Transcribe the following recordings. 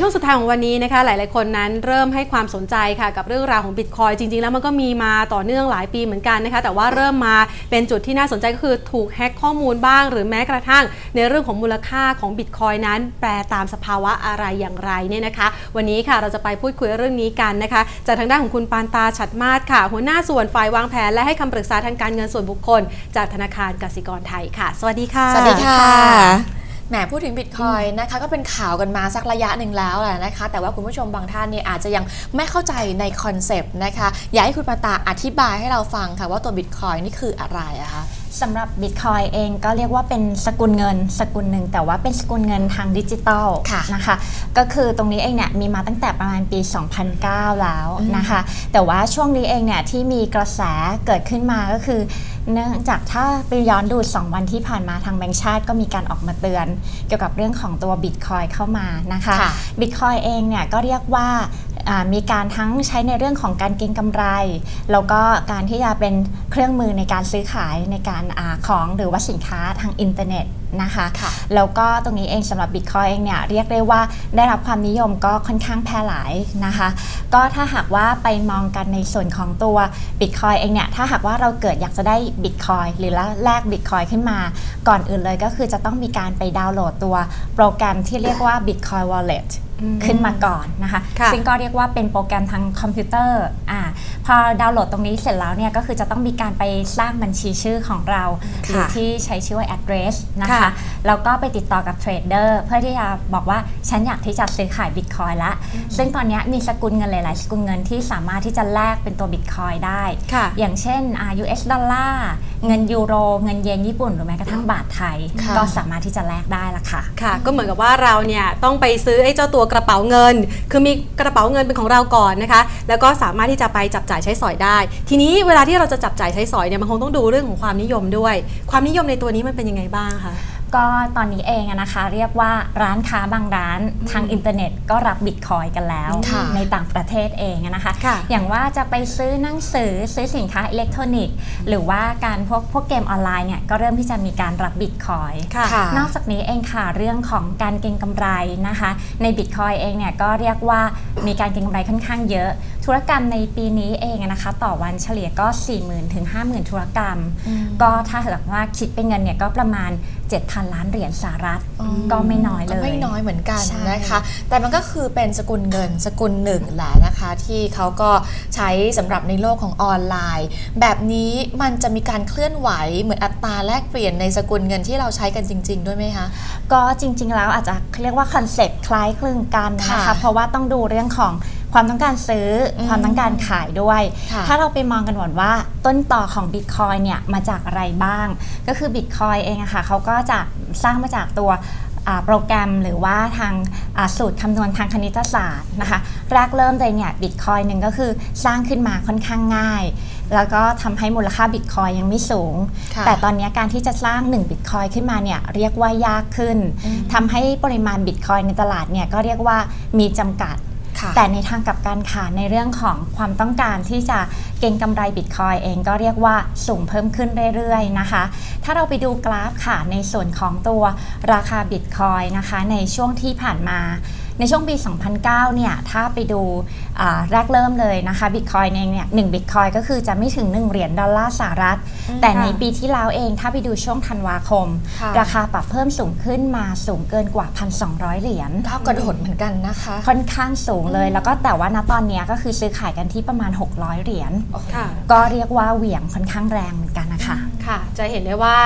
ช่วงสุดท้ายของวันนี้นะคะ หลายๆ คนนั้นเริ่มให้ความสนใจค่ะกับเรื่องราวของบิตคอยจริง ๆ แล้วมันก็มีมาต่อเนื่องหลายปีเหมือนกันนะคะ แต่ว่าเริ่มมาเป็นจุดที่น่าสนใจก็คือถูกแฮ็กข้อมูลบ้าง หรือแม้กระทั่งในเรื่องของมูลค่าของบิตคอยนั้นแปรตามสภาวะอะไรอย่างไรเนี่ยนะคะ วันนี้ค่ะเราจะไปพูดคุยเรื่องนี้กันนะคะจากทางด้านของคุณปานตาฉัดมาศค่ะ หัวหน้าส่วนฝ่ายวางแผน และให้คำปรึกษาทางการเงินส่วนบุคคล จากธนาคารกสิกรไทยค่ะ สวัสดีค่ะ สวัสดีค่ะ แหมพูดถึงบิตคอยนะคะก็เป็นข่าวกันมาสักระยะหนึ่งแล้วแหละนะคะ แต่ว่าคุณผู้ชมบางท่านเนี่ยอาจจะยังไม่เข้าใจในคอนเซปต์นะคะ อยากให้คุณมาตาอธิบายให้เราฟังค่ะว่าตัวบิตคอยนี่คืออะไรอะคะสำหรับบิตคอยเองก็เรียกว่าเป็นสกุลเงินสกุลหนึ่ง แต่ว่าเป็นสกุลเงินทางดิจิตอลค่ะนะคะ ก็คือตรงนี้เองเนี่ยมีมาตั้งแต่ประมาณปี 2009 แล้วนะคะ แต่ว่าช่วงนี้เองเนี่ยที่มีกระแสเกิดขึ้นมาก็คือ เนื่องจากถ้าไปย้อนดู2วันที่ผ่านมาทางแบงก์ชาติก็มีการออกมาเตือน เกี่ยวกับเรื่องของตัวบิตคอยเข้ามานะคะค่ะบิตคอยเองเนี่ยก็เรียกว่าอ่า มีการทั้งใช้ในเรื่องของการเก็งกำไร แล้วก็การที่จะเป็นเครื่องมือในการซื้อขายในการอาของหรือว่าสินค้าทางอินเทอร์เน็ต นะคะค่ะแล้วก็ตรงนี้เองสำหรับบิตคอยเองเนี่ยเรียกได้ว่าได้รับความนิยมก็ค่อนข้างแพร่หลายนะคะ ก็ถ้าหากว่าไปมองกันในส่วนของตัวบิตคอยเองเนี่ยถ้าหากว่าเราเกิดอยากจะได้บิตคอยหรือแลกบิตคอยขึ้นมา ก่อนอื่นเลยก็คือจะต้องมีการไปดาวน์โหลดตัวโปรแกรมที่เรียกว่า Bitcoin Wallet ขึ้นมาก่อนนะคะค่ะซึ่งก็เรียกว่าเป็นโปรแกรมทางคอมพิวเตอร์อ่า พอดาวน์โหลดตรงนี้เสร็จแล้วเนี่ยก็คือจะต้องมีการไปสร้างบัญชีชื่อของเรา หรือที่ใช้ชื่อว่า address นะคะค่ะแล้วก็ไปติดต่อกับเทรดเดอร์เพื่อที่จะบอกว่าฉันอยากที่จะซื้อขายบิตคอยละ ซึ่งตอนนี้มีสกุลเงินหลาย ๆ สกุลเงินที่สามารถที่จะแลกเป็นตัวบิตคอยได้ค่ะอย่างเช่นอ่า US ดอลลาร์เงินยูโร เงินเยนญี่ปุ่นหรือแม้กระทั่งบาทไทยค่ะก็สามารถที่จะแลกได้ละค่ะค่ะ ก็เหมือนกับว่าเราเนี่ยต้องไปซื้อไอ้เจ้าตัวกระเป๋าเงิน คือมีกระเป๋าเงินเป็นของเราก่อนนะคะ แล้วก็สามารถที่จะไปจับจ่ายใช้สอยได้ ทีนี้เวลาที่เราจะจับจ่ายใช้สอยเนี่ยมันคงต้องดูเรื่องของความนิยมด้วย ความนิยมในตัวนี้มันเป็นยังไงบ้างคะก็ตอนนี้เองอะนะคะ เรียกว่าร้านค้าบางร้านทางอินเทอร์เน็ตก็รับบิตคอยกันแล้วค่ะในต่างประเทศเองอะนะคะค่ะอย่างว่าจะไปซื้อหนังสือซื้อสินค้าอิเล็กทรอนิกส์ หรือว่าการพวกพวกเกมออนไลน์เนี่ยก็เริ่มที่จะมีการรับบิตคอยค่ะค่ะนอกจากนี้เองค่ะเรื่องของการเก็งกำไรนะคะ ในบิตคอยเองเนี่ยก็เรียกว่ามีการเก็งกำไรค่อนข้างเยอะ ธุรกรรมในปีนี้เองนะคะ ต่อวันเฉลี่ยก็ 40,000ถึง50,000ธุรกรรม ก็ถ้าหากว่าคิดเป็นเงินเนี่ยก็ประมาณ 7,000 ล้านเหรียญสหรัฐอืมก็ไม่น้อยเลก็ยไม่น้อยเหมือนกันใช่นะคะ แต่มันก็คือเป็นสกุลเงินสกุลหนึ่งแหละนะคะ ที่เขาก็ใช้สำหรับในโลกของออนไลน์ แบบนี้มันจะมีการเคลื่อนไหวเหมือนอัตราแลกเปลี่ยนในสกุลเงินที่เราใช้กันจริง ๆ ด้วยไหมคะก็จริง ๆ แล้วอาจจะเรียกว่าคอนเซ็ปต์คล้ายคลึงกันนะคะค่ะเพราะว่าต้องดูเรื่องของ ความต้องการซื้ออมความต้องการขายด้วยค่ะถ้าเราไปมองกันก่อนว่าต้นต่อของ Bitcoin เนี่ยมาจากอะไรบ้าง ก็คือ Bitcoin เองอะค่ะเขาก็จะสร้างมาจากตัวอ่าโปรแกรมหรือว่าทางอ่าสูตรคำนวณทางคณิตศาสตร์นะคะแรกเริ่มเลยเนี่ยบิตคอยหนึ่งก็คือสร้างขึ้นมาค่อนข้างง่าย แล้วก็ทำให้มูลค่าบิตคอยยังไม่สูงค่ะแต่ตอนนี้การที่จะสร้าง1บิตคอยขึ้นมาเนี่ยเรียกว่ายากขึ้นอืมทำให้ปริมาณบิตคอยในตลาดเนี่ยก็เรียกว่ามีจำกัดค่ะ แต่ในทางกลับการขาในเรื่องของความต้องการที่จะเก็งกำไรบิตคอยเองก็เรียกว่าสูงเพิ่มขึ้นเรื่อยๆนะคะ ถ้าเราไปดูกราฟค่ะในส่วนของตัวราคาบิตคอยนะคะในช่วงที่ผ่านมา ในช่วงปี 2009 เนี่ย ถ้าไปดูอ่าแรกเริ่มเลยนะคะบิตคอยเองเนี่ยหนึ่งบิตคอยก็คือจะไม่ถึง 1 เหรียญดอลลาร์สหรัฐอืมแต่ในค่ะปีที่แล้วเองถ้าไปดูช่วงธันวาคมค่ะราคาปรับเพิ่มสูงขึ้นมาสูงเกินกว่า 1,200 เหรียญก้าวกระโดดเหมือนกันนะคะ ค่อนข้างสูงเลย แล้วก็แต่ว่าณตอนเนี้ยก็คือซื้อขายกันที่ประมาณ 600 เหรียญค่ะก็เรียกว่าเหวี่ยงค่อนข้างแรงเหมือนกันนะคะค่ะ จะเห็นได้ว่า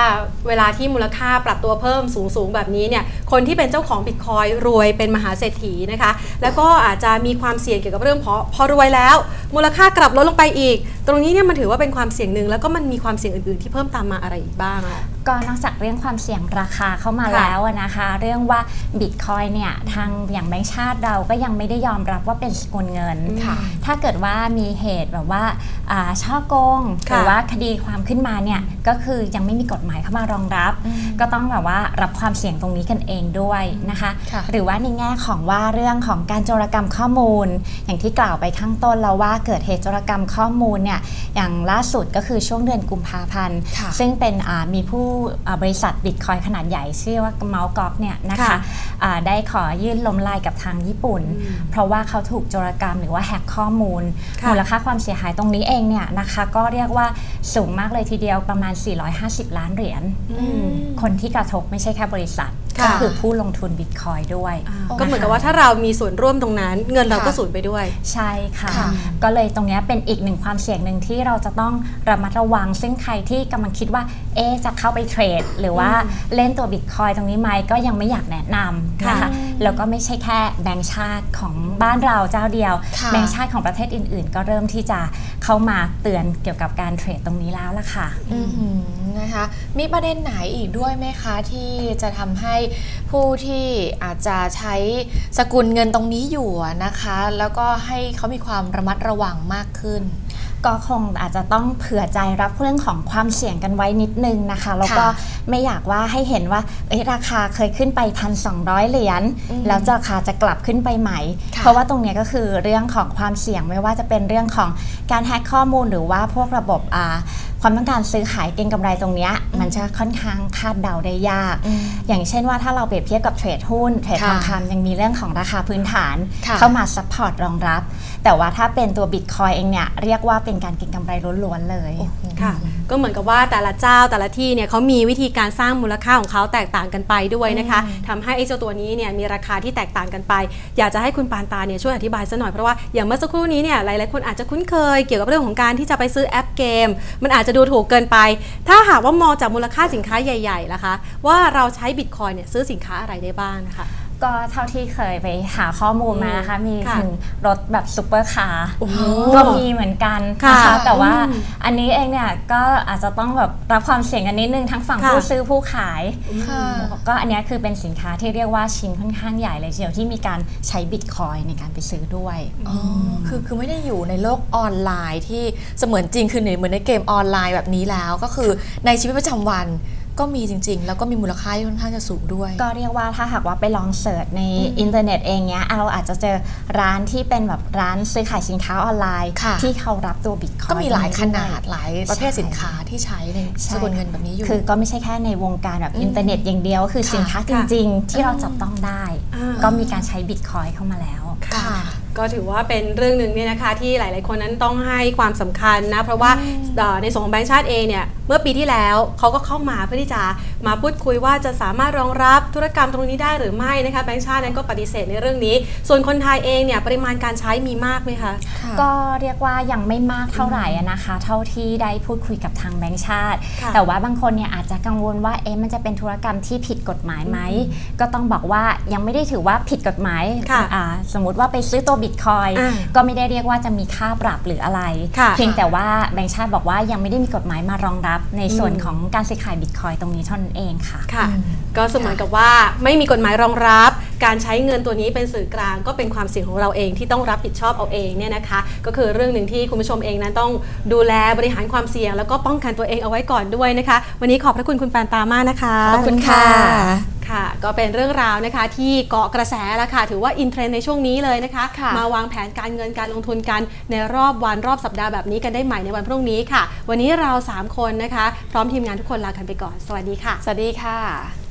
เวลาที่มูลค่าปรับตัวเพิ่มสูงๆแบบนี้เนี่ย คนที่เป็นเจ้าของบิตคอยรวยเป็นมหาเศรษฐีนะคะ แล้วก็อาจจะมีความเสี่ยงเกี่ยวกับเรื่องพอพอรวยแล้ว มูลค่ากลับลดลงไปอีก ตรงนี้เนี่ยมันถือว่าเป็นความเสี่ยงหนึ่งแล้วก็มันมีความเสี่ยงอื่นๆ ที่เพิ่มตามมาอะไรอีกบ้างอะ ก็นอกจากเรื่องความเสี่ยงราคาเข้ามาค่ะแล้วอะนะคะ เรื่องว่าบิตคอยเนี่ยทางอย่างแบงก์ชาติเราก็ยังไม่ได้ยอมรับว่าเป็นสกุลเงินค่ะถ้าเกิดว่ามีเหตุแบบว่าอ่าช่อโกงหค่ะรือว่าคดีความขึ้นมาเนี่ยก็คือยังไม่มีกฎหมายเข้ามารองรับอืมก็ต้องแบบว่ารับความเสี่ยงตรงนี้กันเองด้วยนะคะค่ะหรือว่าในแง่ของว่าเรื่องของการโจรกรรมข้อมูล อย่างที่กล่าวไปข้างต้นแล้วว่าเกิดเหตุโจรกรรมข้อมูลเนี่ยอย่างล่าสุดก็คือช่วงเดือนกุมภาพันธ์ค่ะซึ่งเป็นอ่ามีผู้อ่าบริษัทบิตคอยขนาดใหญ่ชื่อว่าเมาส์กอกเนี่ยนะคะค่ะอ่าได้ขอยื่นล้มลายกับทางญี่ปุ่นอืมเพราะว่าเขาถูกโจรกรรมหรือว่าแฮกข้อมูลค่ะมูลค่าความเสียหายตรงนี้เองเนี่ยนะคะก็เรียกว่าสูงมากเลยทีเดียวประมาณ 450 ล้านเหรียญอืมคนที่กระทบไม่ใช่แค่บริษัทค่ะ ก็คือผู้ลงทุนบิตคอยด้วยอ่าก็เหมือนกับว่าถ้าเรามีส่วนร่วมตรงนั้น เงินเราก็ค่ะสูญไปด้วย ใช่ค่ะค่ะก็เลยตรงเนี้ยเป็นอีกหนึ่งความเสี่ยงหนึ่งที่เราจะต้องระมัดระวัง ซึ่งใครที่กำลังคิดว่าเอ๊ะจะเข้าไปเทรด หรือว่าเล่นตัวบิตคอยตรงนี้ไหมก็ยังไม่อยากแนะนำนะคะค่ะแล้วก็ไม่ใช่แค่แบงก์ชาติของบ้านเราเจ้าเดียวค่ะแบงก์ชาติของประเทศอื่น ๆ ก็เริ่มที่จะเข้ามาเตือนเกี่ยวกับการเทรดตรงนี้แล้วล่ะค่ะอือหือนะคะ มีประเด็นไหนอีกด้วยไหมคะที่จะทำให้ผู้ที่อาจจะใช้สกุลเงินตรงนี้อยู่อะนะคะ แล้วก็ให้เขามีความระมัดระวังมากขึ้นก็คงอาจจะต้องเผื่อใจรับเรื่องของความเสี่ยงกันไว้นิดนึงนะคะ แล้วก็ค่ะไม่อยากว่าให้เห็นว่าเอ้ยราคาเคยขึ้นไปพันสองเหรียญอืมแล้วราคาจะกลับขึ้นไปใหม่ค่ะเพราะว่าตรงเนี้ยก็คือเรื่องของความเสี่ยงไม่ว่าจะเป็นเรื่องของการแฮกข้อมูลหรือว่าพวกระบบอ่า ความต้องการซื้อขายเก็งกำไรตรงเนี้ยมันจะค่อนข้างคาดเดาได้ยากอืมอย่างเช่นว่าถ้าเราเปรียบเทียบกับเทรดหุ้นเทรดค่ะทองคำยังมีเรื่องของราคาพื้นฐานค่ะเข้ามาซัพพอร์ตรองรับ แต่ว่าถ้าเป็นตัวบิตคอยเองเนี่ยเรียกว่าเป็นการเก็งกำไรล้วนๆเลยค่ะ ก็เหมือนกับว่าแต่ละเจ้าแต่ละที่เนี่ยเขามีวิธีการสร้างมูลค่าของเขาแตกต่างกันไปด้วยนะคะทำให้ไอ้เจ้าตัวนี้เนี่ยมีราคาที่แตกต่างกันไป อยากจะให้คุณปานตาเนี่ยช่วยอธิบายซะหน่อยเพราะว่าอย่างเมื่อสักครู่นี้เนี่ยหลายๆคนอาจจะคุ้นเคยเกี่ยวกับเรื่องของการที่จะไปซื้อแอปเกม มันอาจจะดูถูกเกินไป ถ้าหากว่ามองจากมูลค่าสินค้าใหญ่ๆล่ะคะ ว่าเราใช้บิตคอยเนี่ยซื้อสินค้าอะไรได้บ้างนะคะ ก็เท่าที่เคยไปหาข้อมูลมานะคะมีค่ะถึงรถแบบซุปเปอร์คาร์โอ้โหก็มีเหมือนกันค่ะนะคะแต่ว่าอืมอันนี้เองเนี่ยก็อาจจะต้องแบบรับความเสี่ยงกันนิดนึงทั้งฝั่งค่ะ ผู้ซื้อผู้ขาย ค่ะ ก็อันเนี้ยคือเป็นสินค้าที่เรียกว่าชิ้นค่อนข้างใหญ่เลยทีเดียวที่มีการใช้บิตคอยในการไปซื้อด้วย อ๋อคือคือไม่ได้อยู่ในโลกออนไลน์ที่เสมือนจริงคือเหมือนในเกมออนไลน์แบบนี้แล้ว ก็คือในชีวิตประจำวัน ก็มีจริง ๆ แล้วก็มีมูลค่าที่ค่อนข้างจะสูงด้วย ก็เรียกว่าถ้าหากว่าไปลองเสิร์ชในอินเทอร์เน็ตเองเนี้ยเราอาจจะเจอร้านที่เป็นแบบร้านซื้อขายสินค้าออนไลน์ค่ะที่เขารับตัวบิตคอยก็มีหลายขด้วนาดหลายประเภทสินค้าที่ใช้ในใช่สกุลเงินแบบนี้อยู่ คือก็ไม่ใช่แค่ในวงการแบบอืมอินเทอร์เน็ตอย่างเดียว คือค่ะสินค้าจค่ะริง ๆ ที่เราจับต้องได้อ่าก็มีการใช้บิตคอยเข้ามาแล้วค่ะ ก็ถือว่าเป็นเรื่องหนึ่งเนี่ยนะคะที่หลาย ๆ คนนั้นต้องให้ความสำคัญนะ เพราะว่าเอ่อในส่วนของแบงก์ชาติเองเนี่ยเมื่อปีที่แล้วเขาก็เข้ามาเพื่อที่จะมาพูดคุยว่าจะสามารถรองรับธุรกรรมตรงนี้ได้หรือไม่นะคะแบงก์ชาตินั้นก็ปฏิเสธในเรื่องนี้ ส่วนคนไทยเองเนี่ยปริมาณการใช้มีมากไหมคะ ก็เรียกว่ายังไม่มากเท่าไหร่อะนะคะ เท่าที่ได้พูดคุยกับทางแบงก์ชาติค่ะแต่ว่าบางคนเนี่ยอาจจะกังวลว่าเอ๊ะมันจะเป็นธุรกรรมที่ผิดกฎหมายไหมก็ต้องบอกว่ายังไม่ได้ถือว่าผิดกฎหมายค่ะอ่าสมมุติว่าไปซื้อตัวบิตคอยอ่าก็ไม่ได้เรียกว่าจะมีค่าปรับหรืออะไรค่ะเพียงแต่ว่าแบงก์ชาติบอกว่ายังไม่ได้มีกฎหมายมารองรับในส่วนอืมของการซื้อขายบิตคอยตรงนี้เท่านั้นเองค่ะค่ะอืมก็เสมือนกับว่าไม่มีกฎหมายรองรับ การใช้เงินตัวนี้เป็นสื่อกลาง ก็เป็นความเสี่ยงของเราเองที่ต้องรับผิดชอบเอาเองเนี่ยนะคะ ก็คือเรื่องหนึ่งที่คุณผู้ชมเองนั้นต้องดูแลบริหารความเสี่ยง แล้วก็ป้องกันตัวเองเอาไว้ก่อนด้วยนะคะ วันนี้ขอบพระคุณคุณปานตามากนะคะขอบคุณค่ะ ค่ะ ก็เป็นเรื่องราวนะคะที่เกาะกระแสแล้วค่ะ ถือว่าอินเทรนด์ในช่วงนี้เลยนะคะ ค่ะ มาวางแผนการเงินการลงทุนกันในรอบวันรอบสัปดาห์แบบนี้กันได้ใหม่ในวันพรุ่งนี้ค่ะ วันนี้เราสามคนนะคะ พร้อมทีมงานทุกคนลากันไปก่อน สวัสดีค่ะ สวัสดีค่ะ